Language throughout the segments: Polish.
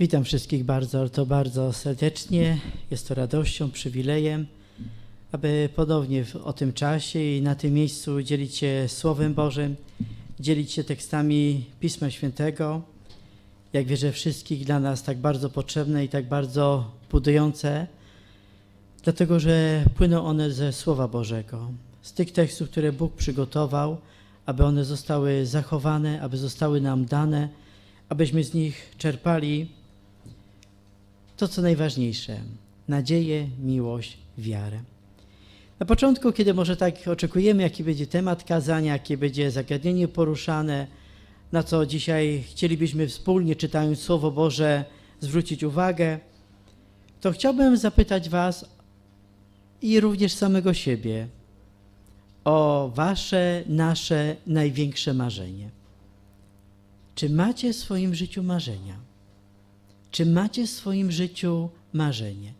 Witam wszystkich bardzo, to bardzo serdecznie. Jest to radością, przywilejem, aby ponownie w, o tym czasie i na tym miejscu dzielić się Słowem Bożym, dzielić się tekstami Pisma Świętego. Jak wierzę, wszystkich dla nas tak bardzo potrzebne i tak bardzo budujące, dlatego że płyną one ze Słowa Bożego, z tych tekstów, które Bóg przygotował, aby one zostały zachowane, aby zostały nam dane, abyśmy z nich czerpali to, co najważniejsze nadzieję, miłość, wiarę. Na początku, kiedy może tak oczekujemy, jaki będzie temat kazania, jakie będzie zagadnienie poruszane, na co dzisiaj chcielibyśmy wspólnie, czytając Słowo Boże, zwrócić uwagę, to chciałbym zapytać Was i również samego siebie o Wasze, nasze największe marzenie. Czy macie w swoim życiu marzenia? Czy macie w swoim życiu marzenie?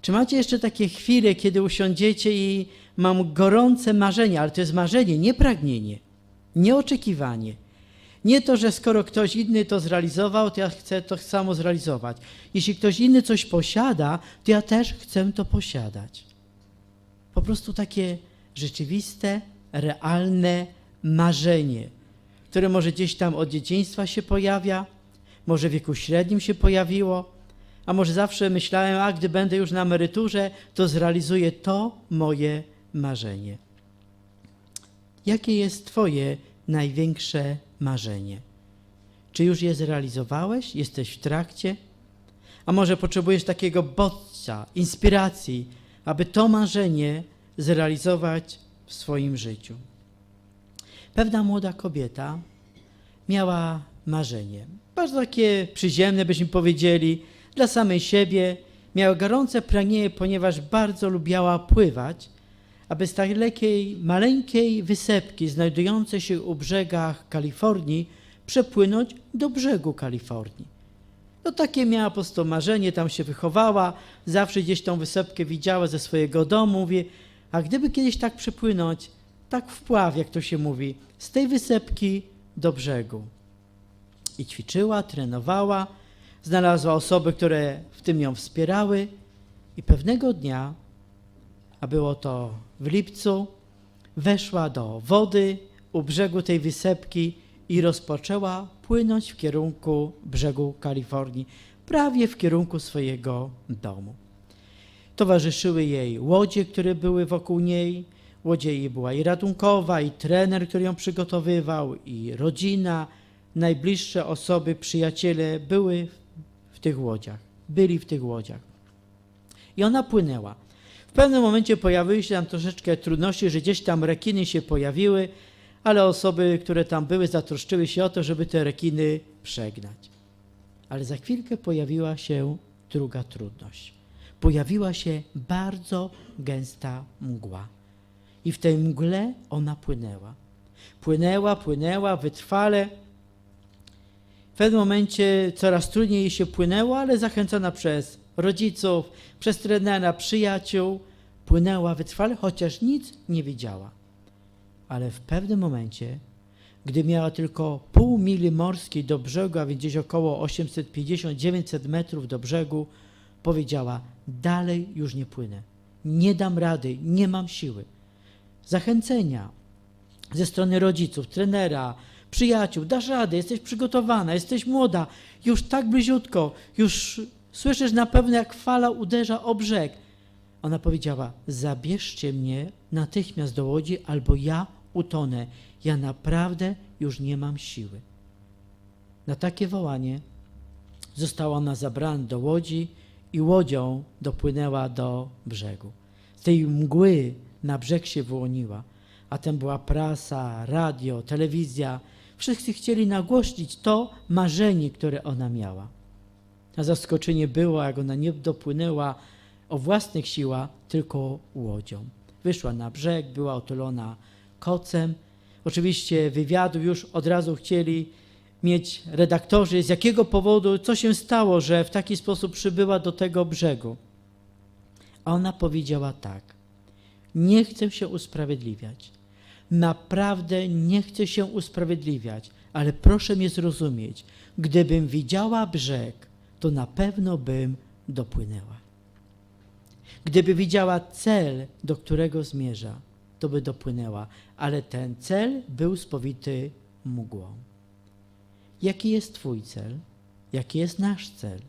Czy macie jeszcze takie chwile, kiedy usiądziecie i mam gorące marzenie, ale to jest marzenie, nie pragnienie, nie oczekiwanie. Nie to, że skoro ktoś inny to zrealizował, to ja chcę to samo zrealizować. Jeśli ktoś inny coś posiada, to ja też chcę to posiadać. Po prostu takie rzeczywiste, realne marzenie, które może gdzieś tam od dzieciństwa się pojawia, może w wieku średnim się pojawiło, a może zawsze myślałem, a gdy będę już na emeryturze, to zrealizuję to moje marzenie. Jakie jest Twoje największe marzenie? Czy już je zrealizowałeś? Jesteś w trakcie? A może potrzebujesz takiego bodźca, inspiracji, aby to marzenie zrealizować w swoim życiu? Pewna młoda kobieta miała marzenie. Bardzo takie przyziemne, byśmy powiedzieli, dla samej siebie. Miała gorące pragnienie, ponieważ bardzo lubiała pływać, aby z takiej maleńkiej wysepki znajdującej się u brzegach Kalifornii przepłynąć do brzegu Kalifornii. No takie miała po marzenie, tam się wychowała, zawsze gdzieś tą wysepkę widziała ze swojego domu, mówi, a gdyby kiedyś tak przepłynąć, tak wpław, jak to się mówi, z tej wysepki do brzegu i ćwiczyła, trenowała, znalazła osoby, które w tym ją wspierały i pewnego dnia, a było to w lipcu, weszła do wody u brzegu tej wysepki i rozpoczęła płynąć w kierunku brzegu Kalifornii, prawie w kierunku swojego domu. Towarzyszyły jej łodzie, które były wokół niej. Łodzie jej była i ratunkowa, i trener, który ją przygotowywał, i rodzina, najbliższe osoby, przyjaciele były w tych łodziach, byli w tych łodziach. I ona płynęła. W pewnym momencie pojawiły się tam troszeczkę trudności, że gdzieś tam rekiny się pojawiły, ale osoby, które tam były, zatroszczyły się o to, żeby te rekiny przegnać. Ale za chwilkę pojawiła się druga trudność. Pojawiła się bardzo gęsta mgła. I w tej mgle ona płynęła. Płynęła, płynęła wytrwale, pewnym momencie coraz trudniej się płynęło, ale zachęcona przez rodziców, przez trenera, przyjaciół, płynęła wytrwale, chociaż nic nie widziała. Ale w pewnym momencie, gdy miała tylko pół mili morskiej do brzegu, a więc gdzieś około 850-900 metrów do brzegu, powiedziała: Dalej już nie płynę. Nie dam rady, nie mam siły. Zachęcenia ze strony rodziców, trenera, przyjaciół, dasz radę, jesteś przygotowana, jesteś młoda, już tak bliziutko, już słyszysz na pewno, jak fala uderza o brzeg. Ona powiedziała: Zabierzcie mnie natychmiast do łodzi, albo ja utonę. Ja naprawdę już nie mam siły. Na takie wołanie została ona zabrana do łodzi i łodzią dopłynęła do brzegu. Z tej mgły na brzeg się wyłoniła, a tam była prasa, radio, telewizja, Wszyscy chcieli nagłośnić to marzenie, które ona miała. A zaskoczenie było, jak ona nie dopłynęła o własnych siłach, tylko łodzią. Wyszła na brzeg, była otulona kocem. Oczywiście wywiadu już od razu chcieli mieć redaktorzy, z jakiego powodu, co się stało, że w taki sposób przybyła do tego brzegu. A ona powiedziała tak: Nie chcę się usprawiedliwiać naprawdę nie chcę się usprawiedliwiać, ale proszę mnie zrozumieć, gdybym widziała brzeg, to na pewno bym dopłynęła. Gdyby widziała cel, do którego zmierza, to by dopłynęła, ale ten cel był spowity mgłą. Jaki jest Twój cel? Jaki jest nasz cel?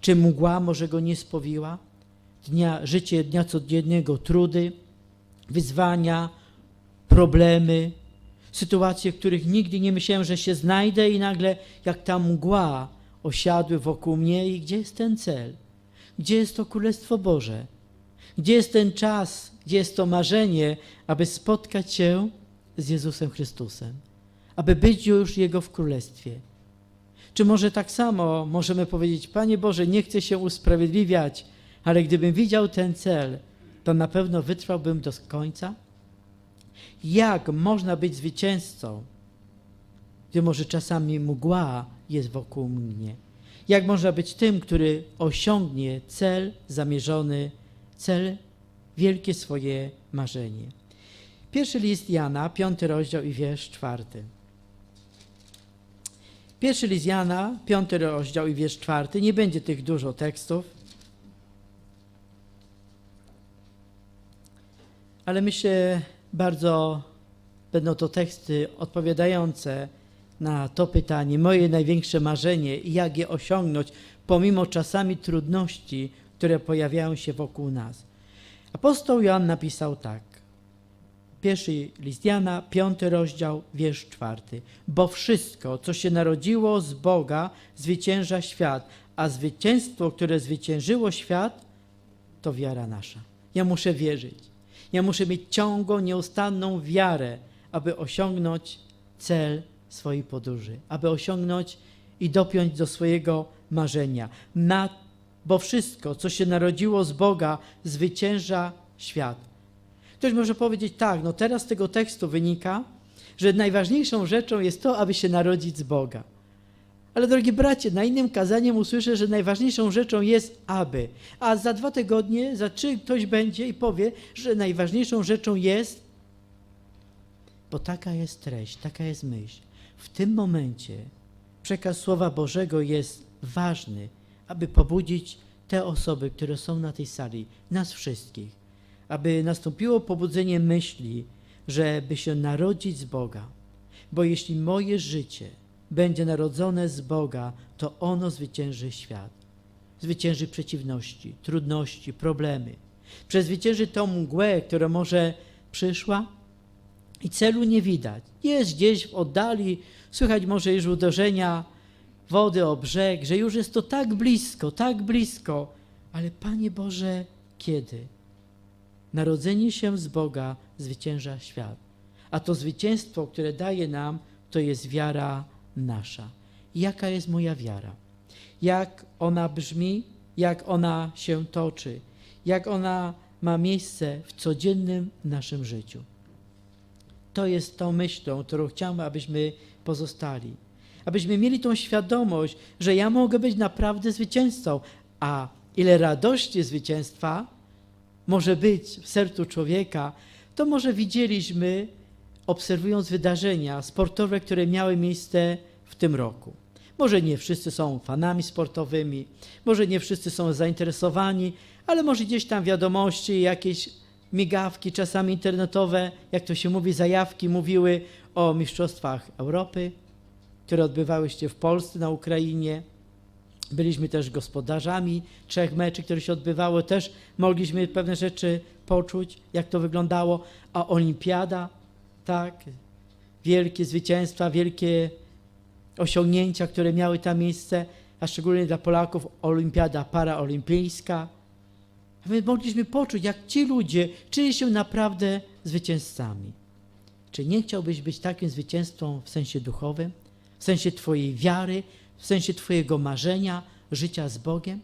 Czy mgła może go nie spowiła? Dnia, życie dnia codziennego, trudy, wyzwania, problemy, sytuacje, w których nigdy nie myślałem, że się znajdę i nagle jak ta mgła osiadły wokół mnie i gdzie jest ten cel? Gdzie jest to Królestwo Boże? Gdzie jest ten czas, gdzie jest to marzenie, aby spotkać się z Jezusem Chrystusem? Aby być już Jego w Królestwie? Czy może tak samo możemy powiedzieć, Panie Boże, nie chcę się usprawiedliwiać, ale gdybym widział ten cel, to na pewno wytrwałbym do końca? Jak można być zwycięzcą, gdy może czasami mgła jest wokół mnie? Jak można być tym, który osiągnie cel zamierzony, cel, wielkie swoje marzenie? Pierwszy list Jana, piąty rozdział i wiersz czwarty. Pierwszy list Jana, piąty rozdział i wiersz czwarty. Nie będzie tych dużo tekstów, ale myślę, bardzo będą to teksty odpowiadające na to pytanie, moje największe marzenie i jak je osiągnąć, pomimo czasami trudności, które pojawiają się wokół nas. Apostoł Jan napisał tak. Pierwszy list Jana, piąty rozdział, wiersz czwarty. Bo wszystko, co się narodziło z Boga, zwycięża świat, a zwycięstwo, które zwyciężyło świat, to wiara nasza. Ja muszę wierzyć. Ja muszę mieć ciągłą, nieustanną wiarę, aby osiągnąć cel swojej podróży, aby osiągnąć i dopiąć do swojego marzenia. Na, bo wszystko, co się narodziło z Boga, zwycięża świat. Ktoś może powiedzieć tak, no teraz z tego tekstu wynika, że najważniejszą rzeczą jest to, aby się narodzić z Boga. Ale drogi bracie, na innym kazaniem usłyszę, że najważniejszą rzeczą jest aby. A za dwa tygodnie, za trzy ktoś będzie i powie, że najważniejszą rzeczą jest, bo taka jest treść, taka jest myśl. W tym momencie przekaz Słowa Bożego jest ważny, aby pobudzić te osoby, które są na tej sali, nas wszystkich, aby nastąpiło pobudzenie myśli, żeby się narodzić z Boga. Bo jeśli moje życie będzie narodzone z Boga, to ono zwycięży świat. Zwycięży przeciwności, trudności, problemy. Przezwycięży tą mgłę, która może przyszła i celu nie widać. Jest gdzieś w oddali, słychać może już uderzenia wody o brzeg, że już jest to tak blisko, tak blisko. Ale Panie Boże, kiedy? Narodzenie się z Boga zwycięża świat. A to zwycięstwo, które daje nam, to jest wiara nasza. Jaka jest moja wiara? Jak ona brzmi? Jak ona się toczy? Jak ona ma miejsce w codziennym naszym życiu? To jest tą myślą, którą chciałbym, abyśmy pozostali. Abyśmy mieli tą świadomość, że ja mogę być naprawdę zwycięzcą, a ile radości zwycięstwa może być w sercu człowieka, to może widzieliśmy, obserwując wydarzenia sportowe, które miały miejsce w tym roku. Może nie wszyscy są fanami sportowymi, może nie wszyscy są zainteresowani, ale może gdzieś tam wiadomości, jakieś migawki, czasami internetowe, jak to się mówi, zajawki mówiły o Mistrzostwach Europy, które odbywały się w Polsce, na Ukrainie. Byliśmy też gospodarzami trzech meczy, które się odbywały. Też mogliśmy pewne rzeczy poczuć, jak to wyglądało. A olimpiada, tak, wielkie zwycięstwa, wielkie osiągnięcia, które miały tam miejsce, a szczególnie dla Polaków olimpiada paraolimpijska. A my mogliśmy poczuć, jak ci ludzie czuli się naprawdę zwycięzcami. Czy nie chciałbyś być takim zwycięzcą w sensie duchowym, w sensie Twojej wiary, w sensie Twojego marzenia, życia z Bogiem?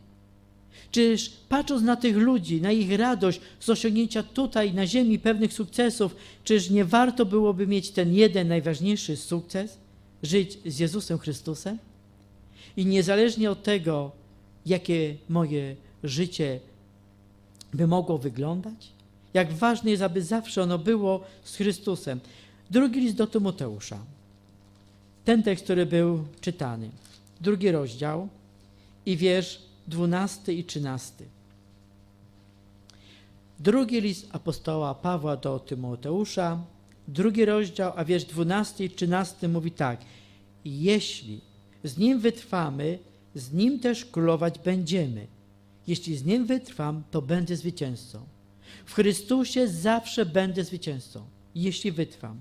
Czyż patrząc na tych ludzi, na ich radość z osiągnięcia tutaj na ziemi pewnych sukcesów, czyż nie warto byłoby mieć ten jeden najważniejszy sukces? Żyć z Jezusem Chrystusem? I niezależnie od tego, jakie moje życie by mogło wyglądać, jak ważne jest, aby zawsze ono było z Chrystusem. Drugi list do Tymoteusza. ten tekst, który był czytany. Drugi rozdział i wiersz 12 i 13. Drugi list apostoła Pawła do Tymoteusza, drugi rozdział, a wiersz 12 i 13 mówi tak. Jeśli z nim wytrwamy, z nim też królować będziemy. Jeśli z nim wytrwam, to będę zwycięzcą. W Chrystusie zawsze będę zwycięzcą, jeśli wytrwam.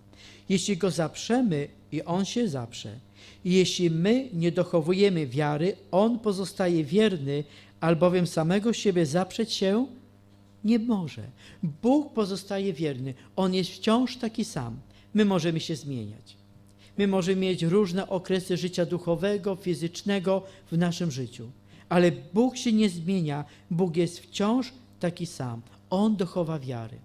Jeśli go zaprzemy i on się zaprze. I jeśli my nie dochowujemy wiary, on pozostaje wierny, albowiem samego siebie zaprzeć się nie może. Bóg pozostaje wierny. On jest wciąż taki sam. My możemy się zmieniać. My możemy mieć różne okresy życia duchowego, fizycznego w naszym życiu. Ale Bóg się nie zmienia. Bóg jest wciąż taki sam. On dochowa wiary.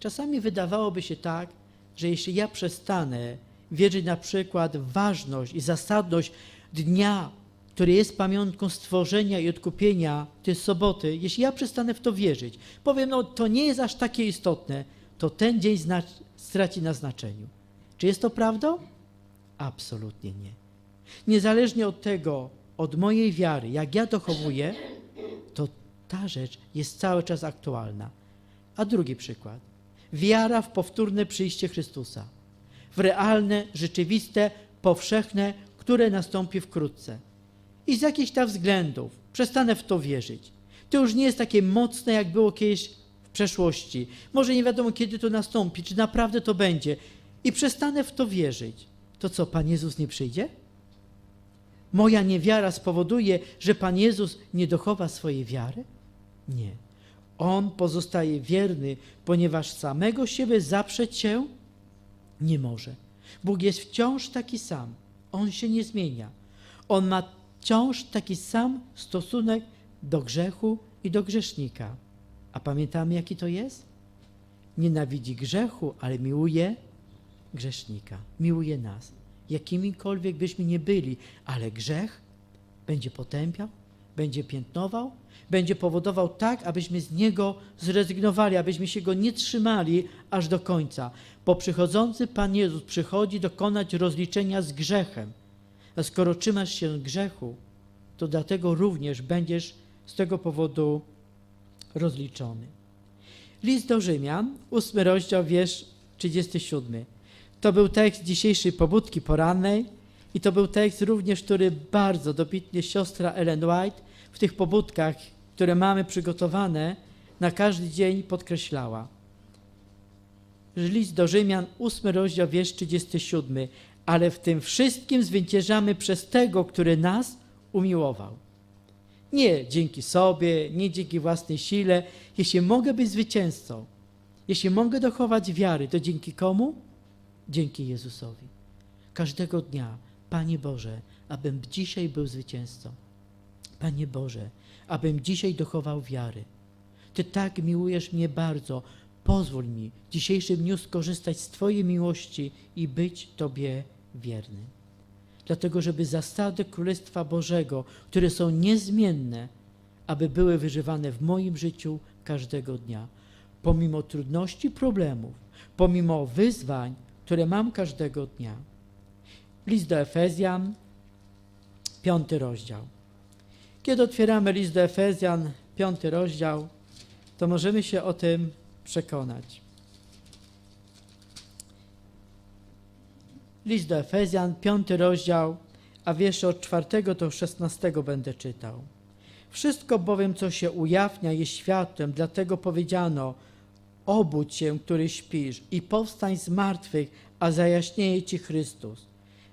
Czasami wydawałoby się tak, że jeśli ja przestanę wierzyć na przykład w ważność i zasadność dnia, który jest pamiątką stworzenia i odkupienia tej soboty, jeśli ja przestanę w to wierzyć, powiem, no to nie jest aż takie istotne, to ten dzień straci na znaczeniu. Czy jest to prawdą? Absolutnie nie. Niezależnie od tego, od mojej wiary, jak ja dochowuję, to ta rzecz jest cały czas aktualna. A drugi przykład. Wiara w powtórne przyjście Chrystusa. W realne, rzeczywiste, powszechne, które nastąpi wkrótce. I z jakichś tam względów przestanę w to wierzyć. To już nie jest takie mocne, jak było kiedyś w przeszłości. Może nie wiadomo, kiedy to nastąpi, czy naprawdę to będzie. I przestanę w to wierzyć. To co, Pan Jezus nie przyjdzie? Moja niewiara spowoduje, że Pan Jezus nie dochowa swojej wiary? Nie. On pozostaje wierny, ponieważ samego siebie zaprzeć się nie może. Bóg jest wciąż taki sam. On się nie zmienia. On ma wciąż taki sam stosunek do grzechu i do grzesznika. A pamiętamy, jaki to jest? Nienawidzi grzechu, ale miłuje grzesznika. Miłuje nas. Jakimikolwiek byśmy nie byli, ale grzech będzie potępiał, będzie piętnował, będzie powodował tak, abyśmy z niego zrezygnowali, abyśmy się go nie trzymali aż do końca. Bo przychodzący Pan Jezus przychodzi dokonać rozliczenia z grzechem. A skoro trzymasz się grzechu, to dlatego również będziesz z tego powodu rozliczony. List do Rzymian, ósmy rozdział, wiersz 37. To był tekst dzisiejszej pobudki porannej i to był tekst również, który bardzo dobitnie siostra Ellen White w tych pobudkach, które mamy przygotowane, na każdy dzień podkreślała. List do Rzymian, ósmy rozdział, wiersz 37. Ale w tym wszystkim zwyciężamy przez tego, który nas umiłował. Nie dzięki sobie, nie dzięki własnej sile. Jeśli mogę być zwycięzcą, jeśli mogę dochować wiary, to dzięki komu? Dzięki Jezusowi. Każdego dnia, Panie Boże, abym dzisiaj był zwycięzcą. Panie Boże, abym dzisiaj dochował wiary. Ty tak miłujesz mnie bardzo. Pozwól mi w dzisiejszym dniu skorzystać z Twojej miłości i być Tobie wierny. Dlatego, żeby zasady Królestwa Bożego, które są niezmienne, aby były wyżywane w moim życiu każdego dnia. Pomimo trudności, problemów, pomimo wyzwań, które mam każdego dnia. List do Efezjan, piąty rozdział. Kiedy otwieramy list do Efezjan, piąty rozdział, to możemy się o tym przekonać. List do Efezjan, piąty rozdział, a wiersze od czwartego do szesnastego będę czytał. Wszystko bowiem, co się ujawnia, jest światłem, dlatego powiedziano, obudź się, który śpisz i powstań z martwych, a zajaśnieje ci Chrystus.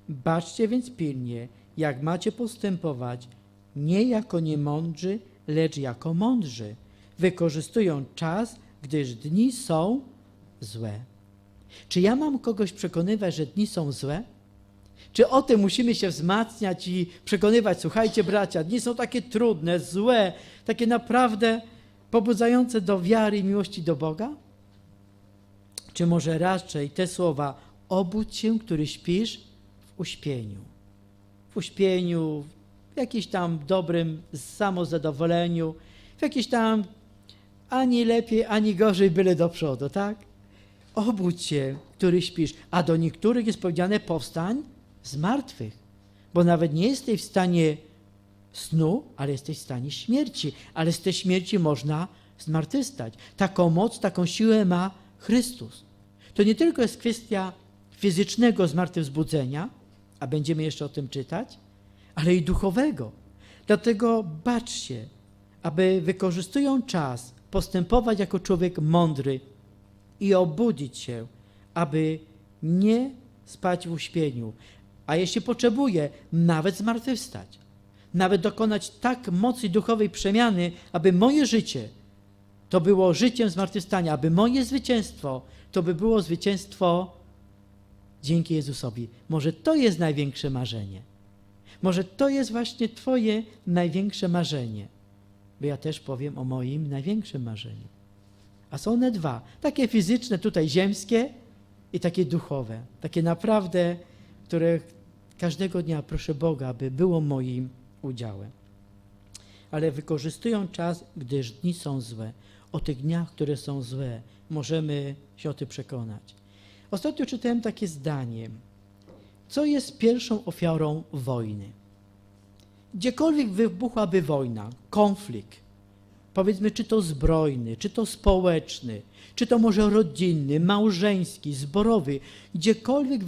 Baczcie więc pilnie, jak macie postępować, nie jako niemądrzy, lecz jako mądrzy, wykorzystują czas, gdyż dni są złe. Czy ja mam kogoś przekonywać, że dni są złe? Czy o tym musimy się wzmacniać i przekonywać, słuchajcie bracia, dni są takie trudne, złe, takie naprawdę pobudzające do wiary i miłości do Boga? Czy może raczej te słowa, obudź się, który śpisz uśpieniu, w uśpieniu, w jakimś tam dobrym samozadowoleniu, w jakimś tam ani lepiej, ani gorzej, byle do przodu, tak? obudź się, który śpisz, a do niektórych jest powiedziane powstań z martwych, bo nawet nie jesteś w stanie snu, ale jesteś w stanie śmierci, ale z tej śmierci można zmartwychwstać. Taką moc, taką siłę ma Chrystus. To nie tylko jest kwestia fizycznego zmartwychwzbudzenia, a będziemy jeszcze o tym czytać, ale i duchowego. Dlatego baczcie, aby wykorzystując czas, postępować jako człowiek mądry i obudzić się, aby nie spać w uśpieniu, a jeśli potrzebuje, nawet zmartwychwstać. Nawet dokonać tak mocy duchowej przemiany, aby moje życie to było życiem zmartwychwstania, aby moje zwycięstwo to by było zwycięstwo dzięki Jezusowi. Może to jest największe marzenie. Może to jest właśnie Twoje największe marzenie. Bo ja też powiem o moim największym marzeniu. A są one dwa. Takie fizyczne, tutaj ziemskie i takie duchowe. Takie naprawdę, które każdego dnia proszę Boga, aby było moim udziałem. Ale wykorzystują czas, gdyż dni są złe. O tych dniach, które są złe, możemy się o tym przekonać. Ostatnio czytałem takie zdanie. Co jest pierwszą ofiarą wojny? Gdziekolwiek wybuchłaby wojna, konflikt, powiedzmy, czy to zbrojny, czy to społeczny, czy to może rodzinny, małżeński, zborowy, gdziekolwiek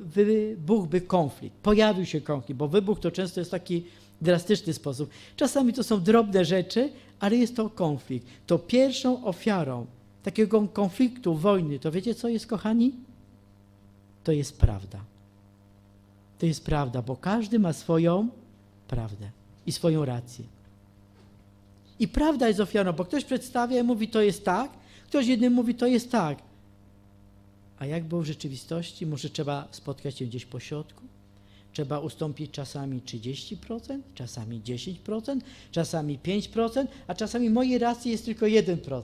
wybuchłby konflikt, pojawił się konflikt, bo wybuch to często jest taki drastyczny sposób. Czasami to są drobne rzeczy, ale jest to konflikt. To pierwszą ofiarą takiego konfliktu, wojny, to wiecie co jest, kochani? To jest prawda. To jest prawda, bo każdy ma swoją prawdę i swoją rację. I prawda jest ofiarą, bo ktoś przedstawia i mówi, to jest tak, ktoś inny mówi, to jest tak. A jak było w rzeczywistości? Może trzeba spotkać się gdzieś po środku? Trzeba ustąpić czasami 30%, czasami 10%, czasami 5%, a czasami mojej racji jest tylko 1%.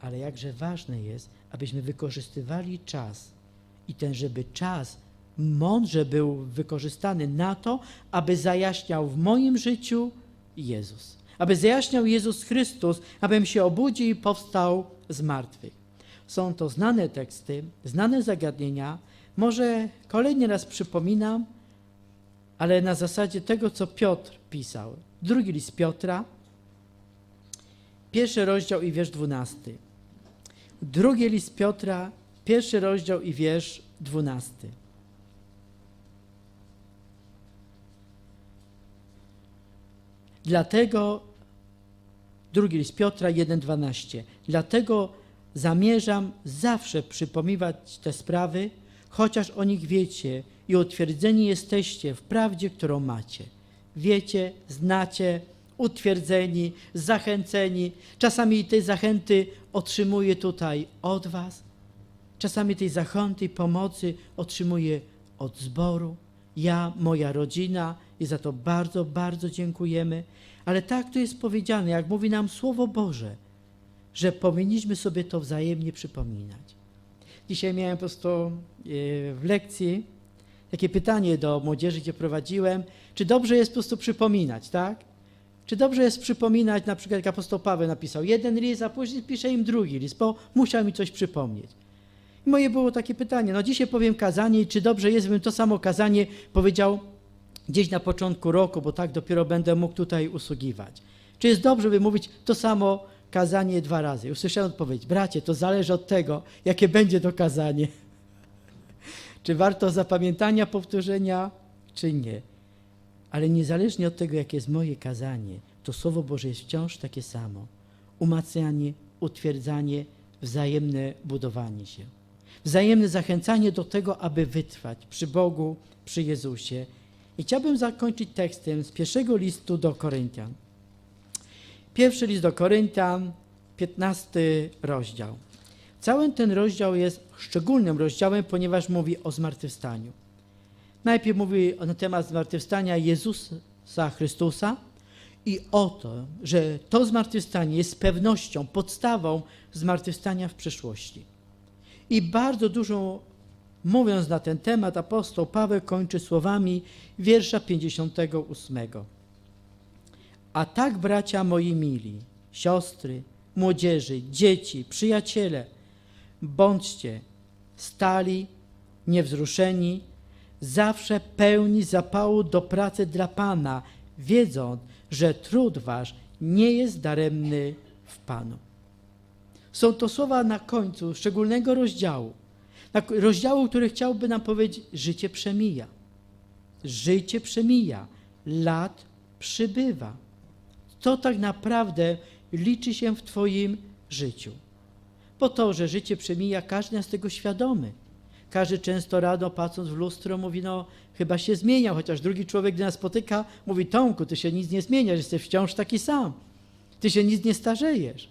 Ale jakże ważne jest, abyśmy wykorzystywali czas i ten, żeby czas mądrze był wykorzystany na to, aby zajaśniał w moim życiu Jezus. Aby zajaśniał Jezus Chrystus, abym się obudził i powstał z martwych. Są to znane teksty, znane zagadnienia. Może kolejny raz przypominam, ale na zasadzie tego, co Piotr pisał. Drugi list Piotra, pierwszy rozdział i wiersz dwunasty. Drugi list Piotra, pierwszy rozdział i wiersz dwunasty. Dlatego, drugi list Piotra 1,12. Dlatego zamierzam zawsze przypominać te sprawy, chociaż o nich wiecie i utwierdzeni jesteście w prawdzie, którą macie. Wiecie, znacie, utwierdzeni, zachęceni. Czasami tej zachęty otrzymuję tutaj od Was, czasami tej zachęty pomocy otrzymuję od zboru. Ja, moja rodzina i za to bardzo, bardzo dziękujemy. Ale tak tu jest powiedziane, jak mówi nam Słowo Boże, że powinniśmy sobie to wzajemnie przypominać. Dzisiaj miałem po prostu e, w lekcji takie pytanie do młodzieży, gdzie prowadziłem, czy dobrze jest po prostu przypominać, tak? Czy dobrze jest przypominać, na przykład jak apostoł Paweł napisał jeden list, a później pisze im drugi list, bo musiał mi coś przypomnieć. I moje było takie pytanie, no dzisiaj powiem kazanie, czy dobrze jest, bym to samo kazanie powiedział gdzieś na początku roku, bo tak dopiero będę mógł tutaj usługiwać. Czy jest dobrze, by mówić to samo kazanie dwa razy? Usłyszałem odpowiedź, bracie, to zależy od tego, jakie będzie to kazanie. czy warto zapamiętania, powtórzenia, czy nie. Ale niezależnie od tego, jakie jest moje kazanie, to Słowo Boże jest wciąż takie samo. Umacnianie, utwierdzanie, wzajemne budowanie się. Wzajemne zachęcanie do tego, aby wytrwać przy Bogu, przy Jezusie. I chciałbym zakończyć tekstem z pierwszego listu do Koryntian. Pierwszy list do Koryntian, 15 rozdział. Cały ten rozdział jest szczególnym rozdziałem, ponieważ mówi o zmartwychwstaniu. Najpierw mówi na temat zmartwychwstania Jezusa Chrystusa i o to, że to zmartwychwstanie jest pewnością podstawą zmartwychwstania w przyszłości. I bardzo dużo mówiąc na ten temat, apostoł Paweł kończy słowami wiersza 58. A tak, bracia moi mili, siostry, młodzieży, dzieci, przyjaciele, Bądźcie stali, niewzruszeni, zawsze pełni zapału do pracy dla Pana, wiedząc, że trud wasz nie jest daremny w Panu. Są to słowa na końcu szczególnego rozdziału, rozdziału, który chciałby nam powiedzieć, życie przemija. Życie przemija, lat przybywa. Co tak naprawdę liczy się w Twoim życiu? Po to, że życie przemija, każdy jest tego świadomy. Każdy często rano patrząc w lustro mówi, no chyba się zmieniał, chociaż drugi człowiek, gdy nas spotyka, mówi, Tomku, ty się nic nie zmieniasz, jesteś wciąż taki sam. Ty się nic nie starzejesz.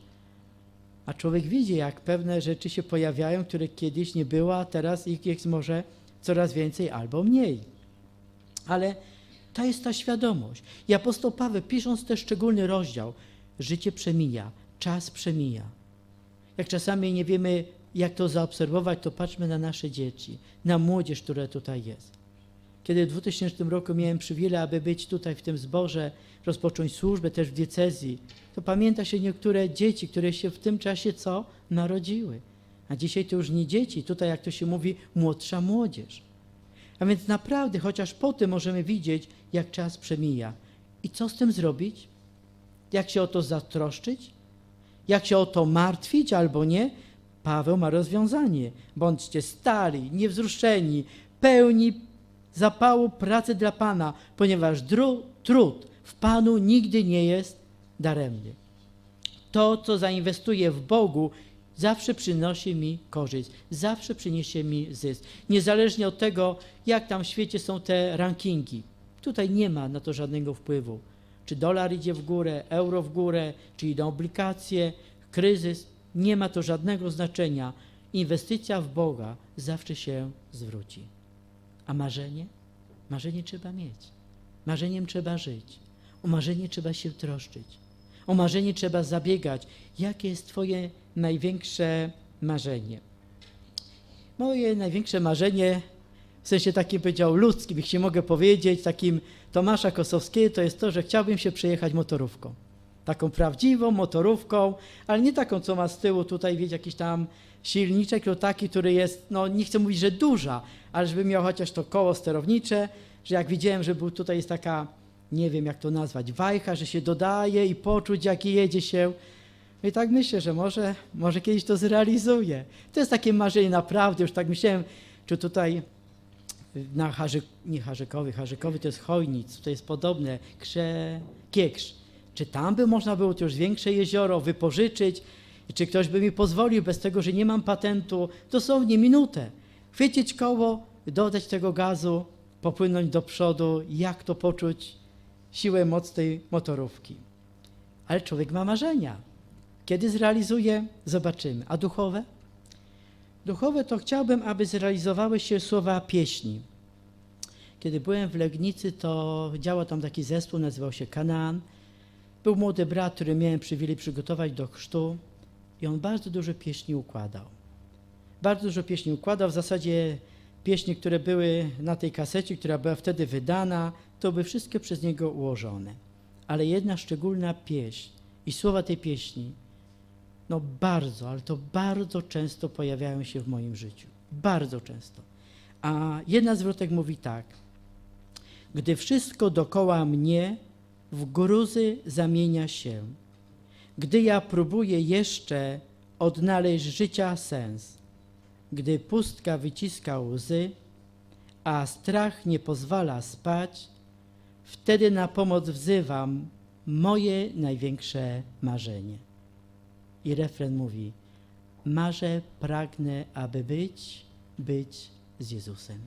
A człowiek widzi, jak pewne rzeczy się pojawiają, których kiedyś nie było, a teraz ich jest może coraz więcej albo mniej. Ale to jest ta świadomość. I apostoł Paweł, pisząc ten szczególny rozdział, życie przemija, czas przemija. Jak czasami nie wiemy, jak to zaobserwować, to patrzmy na nasze dzieci, na młodzież, która tutaj jest. Kiedy w 2000 roku miałem przywilej, aby być tutaj w tym zborze, rozpocząć służbę też w diecezji, to pamięta się niektóre dzieci, które się w tym czasie co? Narodziły. A dzisiaj to już nie dzieci, tutaj jak to się mówi, młodsza młodzież. A więc naprawdę, chociaż po tym możemy widzieć, jak czas przemija. I co z tym zrobić? Jak się o to zatroszczyć? Jak się o to martwić albo nie? Paweł ma rozwiązanie. Bądźcie stali, niewzruszeni, pełni zapału pracy dla Pana, ponieważ dru, trud w Panu nigdy nie jest daremny. To, co zainwestuję w Bogu, zawsze przynosi mi korzyść, zawsze przyniesie mi zysk. Niezależnie od tego, jak tam w świecie są te rankingi. Tutaj nie ma na to żadnego wpływu. Czy dolar idzie w górę, euro w górę, czy idą obligacje, kryzys, nie ma to żadnego znaczenia. Inwestycja w Boga zawsze się zwróci. A marzenie? Marzenie trzeba mieć. Marzeniem trzeba żyć. O marzenie trzeba się troszczyć. O marzenie trzeba zabiegać. Jakie jest Twoje największe marzenie? Moje największe marzenie, w sensie takim powiedział ludzkim, jeśli mogę powiedzieć, takim Tomasza Kosowskiego, to jest to, że chciałbym się przejechać motorówką. Taką prawdziwą motorówką, ale nie taką, co ma z tyłu tutaj, wiecie, jakiś tam silniczek lub taki, który jest, no nie chcę mówić, że duża, ale żeby miał chociaż to koło sterownicze, że jak widziałem, że był tutaj jest taka, nie wiem jak to nazwać, wajcha, że się dodaje i poczuć, jak jedzie się. No i tak myślę, że może, może kiedyś to zrealizuję. To jest takie marzenie naprawdę, już tak myślałem, czy tutaj na Harzyk, nie Harzykowy, Harzykowy to jest Chojnic, to jest podobne, Krze, Kieksz. Czy tam by można było to już większe jezioro wypożyczyć? I czy ktoś by mi pozwolił bez tego, że nie mam patentu, dosłownie minutę, chwycić koło, dodać tego gazu, popłynąć do przodu, jak to poczuć siłę, moc tej motorówki. Ale człowiek ma marzenia. Kiedy zrealizuje, zobaczymy. A duchowe? Duchowe to chciałbym, aby zrealizowały się słowa pieśni. Kiedy byłem w Legnicy, to działał tam taki zespół, nazywał się Kanaan. Był młody brat, który miałem przywilej przygotować do chrztu i on bardzo dużo pieśni układał. Bardzo dużo pieśni układał, w zasadzie pieśni, które były na tej kasecie, która była wtedy wydana, to były wszystkie przez niego ułożone. Ale jedna szczególna pieśń i słowa tej pieśni, no bardzo, ale to bardzo często pojawiają się w moim życiu. Bardzo często. A jedna zwrotek mówi tak. Gdy wszystko dokoła mnie w gruzy zamienia się, gdy ja próbuję jeszcze odnaleźć życia sens, gdy pustka wyciska łzy, a strach nie pozwala spać, wtedy na pomoc wzywam moje największe marzenie. I refren mówi: Marzę, pragnę, aby być, być z Jezusem.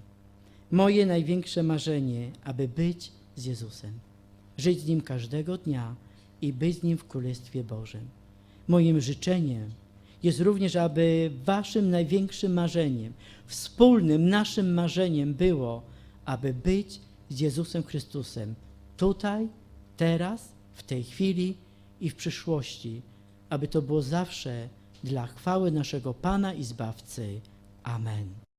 Moje największe marzenie, aby być z Jezusem. Żyć z Nim każdego dnia i być z Nim w Królestwie Bożym. Moim życzeniem jest również, aby Waszym największym marzeniem, wspólnym naszym marzeniem było, aby być z Jezusem Chrystusem tutaj, teraz, w tej chwili i w przyszłości, aby to było zawsze dla chwały naszego Pana i Zbawcy. Amen.